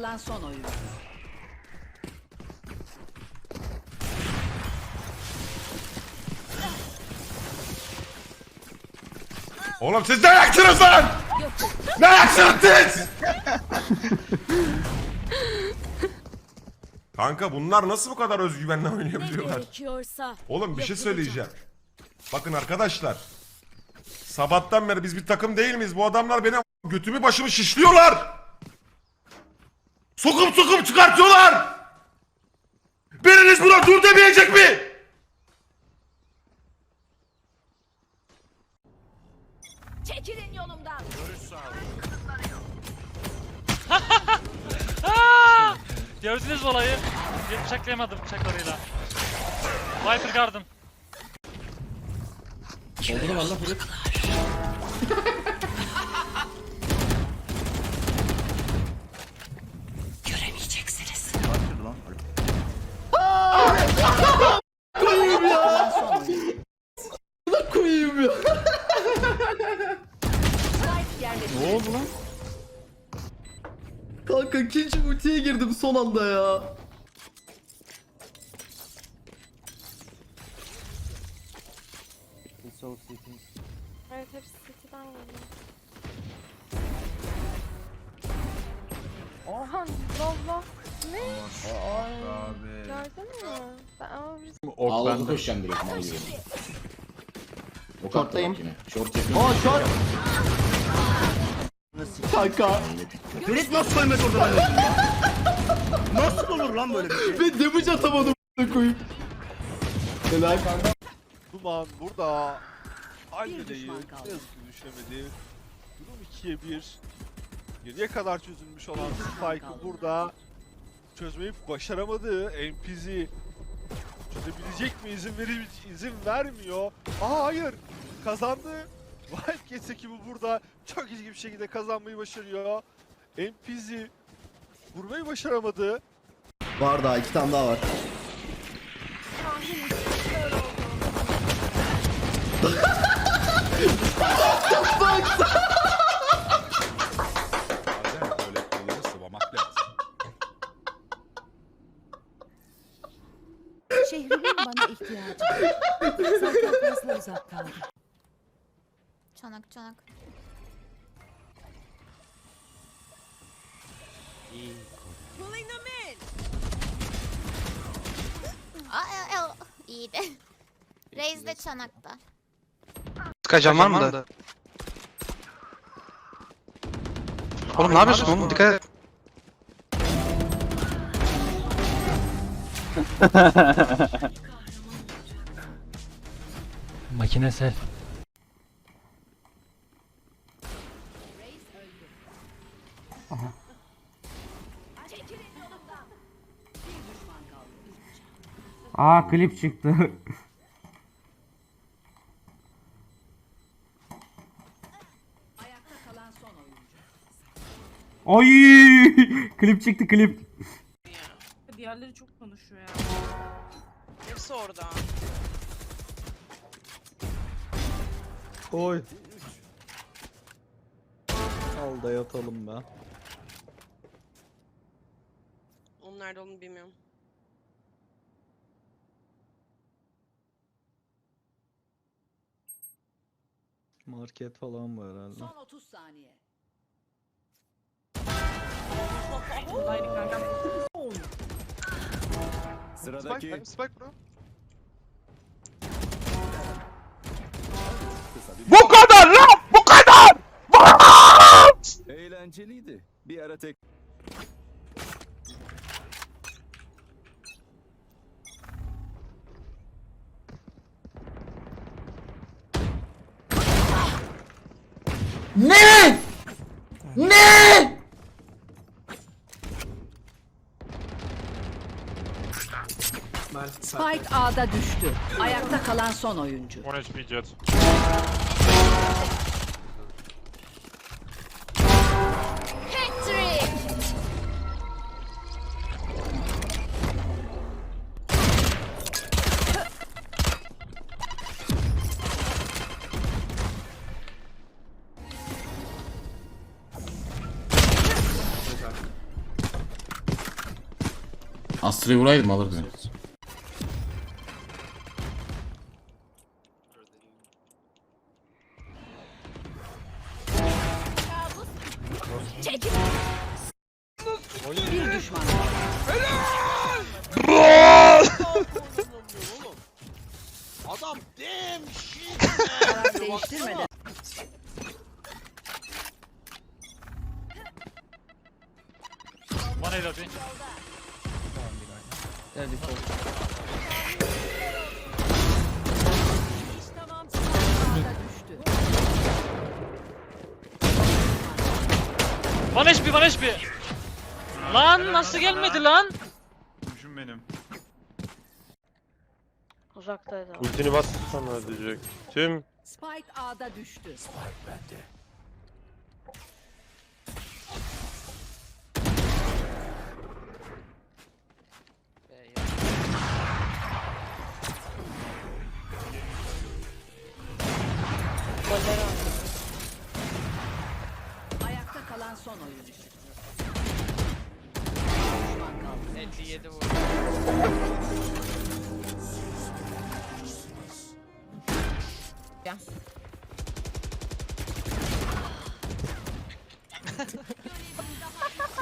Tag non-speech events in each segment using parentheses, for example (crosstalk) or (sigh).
kalan son oyuncu. Oğlum siz ne ayaksınız lan? ne ayaksınız siz? Kanka bunlar nasıl bu kadar özgüvenle oynayabiliyorlar? Oğlum bir şey söyleyeceğim. Bakın arkadaşlar. Sabahtan beri biz bir takım değil miyiz? Bu adamlar benim götümü başımı şişliyorlar. Sokup sokup çıkartıyorlar. Biriniz buna dur demeyecek mi? Çekilin yolumdan. (laughs) Gördünüz mü olayı? Bir bıçaklayamadım bıçaklarıyla. Viper Garden. Göremeyeceksiniz. (laughs) oldu lan? Kanka ikinci ultiye girdim son anda ya. Evet hepsi City'den geliyor. Oha Lolo. Ne? Gördün mü? Ben ama bir Ağladı koşacağım direkt mal gibi. O Short'tayım. Yine. Short yakın. Aa. Kanka. Ferit nasıl koymadı orada ben Nasıl olur lan böyle bir şey? Ben damage atamadım koyayım. Helal. Duman burada. Aynı değil. Ne yazık ki düşemedi. Durum 2'ye 1. Geriye kadar çözülmüş olan Spike'ı burada çözmeyi başaramadı. NPZ çözebilecek mi? İzin verir izin vermiyor. Aa hayır. Kazandı. Wildcats ekibi burada çok ilginç bir şekilde kazanmayı başarıyor. NPZ vurmayı başaramadı. Var daha iki tane daha var. Şehrimin bana ihtiyacı var. Zaten fazla uzak kaldım. Çanak çanak. Aa, aa, iyiydi. Reis de çanakta. Sıkacağım var mı da? Oğlum ne yapıyorsun oğlum? Dikkat et. Makinesel. Aa klip çıktı. Ayakta kalan son oyuncu. Oy! klip çıktı klip. Diğerleri çok konuşuyor ya. Hepsi orada. Oy. Al da yatalım be. Onun nerede olduğunu bilmiyorum. Market falan var herhalde. Son 30 saniye. Kanka. Spike, Spike bro. Bu kadar lan! Bu kadar! Eğlenceliydi. Bir ara tek Ne? Ne? Spike A'da düştü. Ayakta kalan son oyuncu. 10 HP jet. Astra'yı vuraydım alırdı. One HP, one HP. Lan nasıl gelmedi lan? Düşün benim. Uzaktaydı. Ultini bas sana diyecek. Tüm Spike A'da düştü. Ayakta kalan son oyuncu.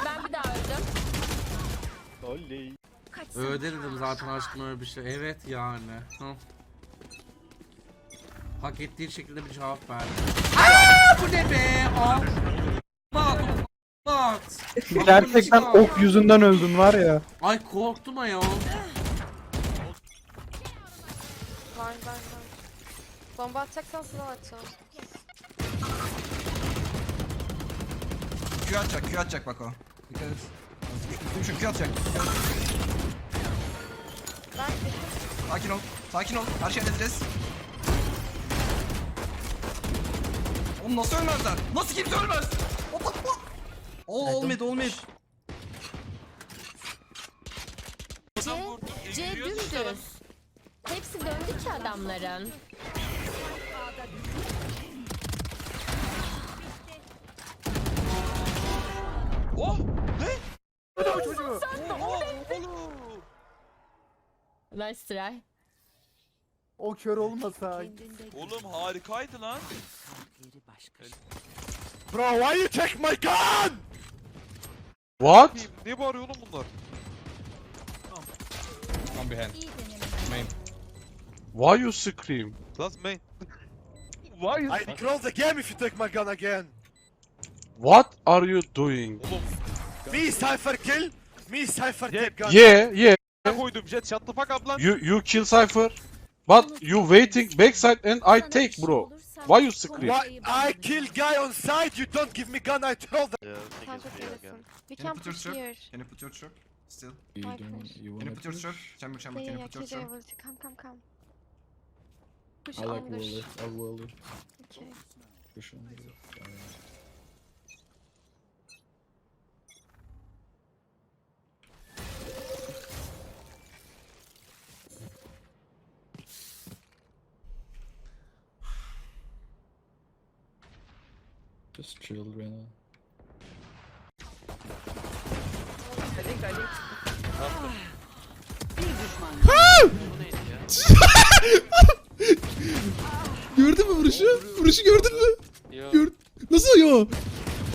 Ben bir daha öldüm. Oley. Öyle dedim zaten aşkım öyle bir şey. Evet yani. Hı. Hak ettiği şekilde bir cevap verdi. Aa, bu ne be? Aa. Bak. Gerçekten ok yüzünden öldüm var ya. Ay korktum ayol. Var var var. Bomba atacaksan sınav atacağım. Q atacak, Q atacak bak o. Dikkat et. Düşün, Q atacak. Ben Sakin ol, sakin ol. Her şeyi halledeceğiz. Oğlum nasıl ölmezler? Nasıl kimse ölmez? Oo, olmadı, olmadı. C, C dümdüz. Hepsi döndü ki adamların. Nice try. O kör olmasa. Oğlum harikaydı lan. Bro why you take my gun? What? Ne bağırıyor oğlum bunlar? İyi deneme. Why you scream? That's main. (laughs) Why you I close the game if you take my gun again. What are you doing? Me Cypher kill. Me Cypher take gun. Yeah, yeah. koydum jet shut the fuck up lan. You you kill Cypher. But you waiting backside and I take şey bro. Why you scream? Why I kill guy on side, you don't give me gun, I throw the Sen çok iyisin. We Can you can put your push truck? here. Can you put your truck? Still. You don't- you Can you put your push? truck? Chamber, chamber, Yeah, can you yeah, put your will come, come, come. Push I like. Wally. I Wally. Okay. Push on Just Reyna. Bir düşman. (laughs) Gördün mü vuruşu? Vuruşu gördün mü? Gör Nasıl yo?